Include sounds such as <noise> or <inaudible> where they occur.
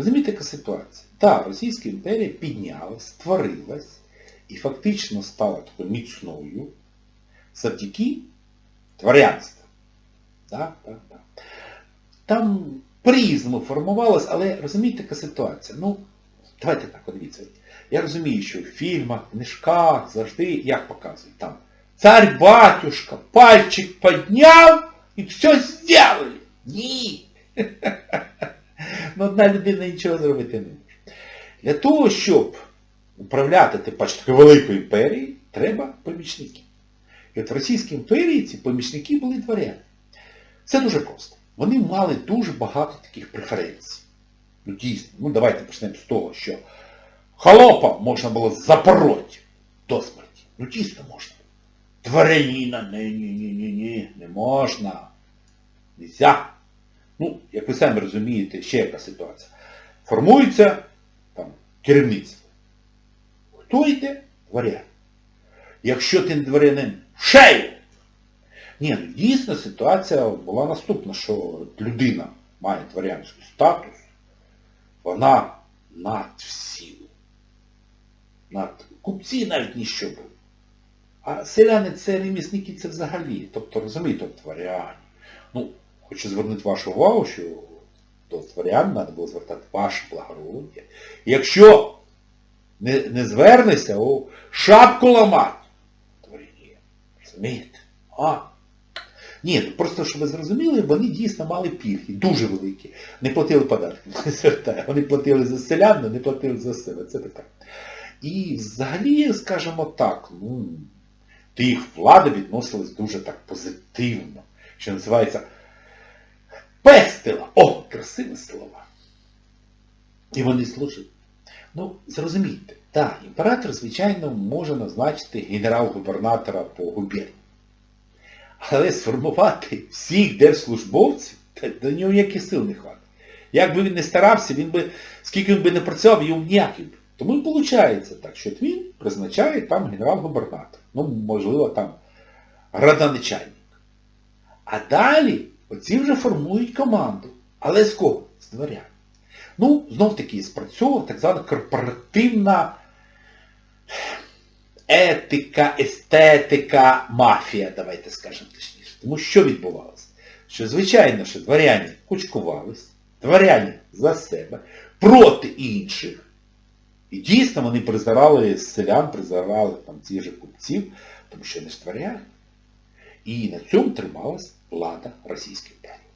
Розумієте, яка ситуація? Так, Російська імперія піднялась, створилась і фактично стала такою міцною завдяки дворянству. Так, так, так. Там по-різному формувалось, але розумієте, яка ситуація? Ну, давайте так, от дивіться. Я розумію, що в фільмах, книжках завжди, як показують, там цар-батюшка пальчик підняв і все зробили. Ні. Ну, одна людина нічого зробити не може. Для того, щоб управляти, тим паче, такою великою імперією, треба помічники. І от в Російській імперії ці помічники були дворяни. Це дуже просто. Вони мали дуже багато таких преференцій. Ну дійсно, ну давайте почнемо з того, що холопа можна було запороти до смерті. Ну дійсно можна. Дворянина, ні-ні-ні-ні-ні, не можна. Нельзя. Ну, як ви самі розумієте, ще яка ситуація. Формується там керівництво. Хто йде? Дворян. Якщо ти не дворянин, шею! Ні, ну дійсно ситуація була наступна, що людина має дворянський статус, вона над всім. Над купці навіть ніщо були. А селяни це ремісники, це взагалі. Тобто, розумієте, дворяні. Ну, хочу звернути вашу увагу, що до дворян треба було звертати ваше благороддя. Якщо не, не звернешся, о, шапку ламати. Дворяні. Розумієте? А? Ні, ну просто щоб ви зрозуміли, вони дійсно мали пільги, дуже великі. Не платили податки. <laughs> Вони платили за селян, не платили за себе. Це таке. І взагалі, скажімо так, ну, до їх влада відносилась дуже так позитивно, що називається пестила. О, красиві слова. І вони служили. Ну, зрозумійте, так, імператор, звичайно, може назначити генерал-губернатора по губернії. Але сформувати всіх держслужбовців, та до нього ніяких сил не хватить. Як би він не старався, він би, скільки він би не працював, йому ніякий. б. Тому і виходить так, що він призначає там генерал-губернатор. Ну, можливо, там градоначальник. А далі оці вже формують команду. Але з кого? З дворян. Ну, знов таки спрацьовувала так звана корпоративна етика, естетика, мафія, давайте скажемо точніше. Тому що відбувалося? Що, звичайно, що дворяні кучкувались, дворяні за себе, проти інших. І дійсно вони призирали селян, призирали там ці же купців, тому що вони ж дворяни. І на цьому трималась влада Російської імперії.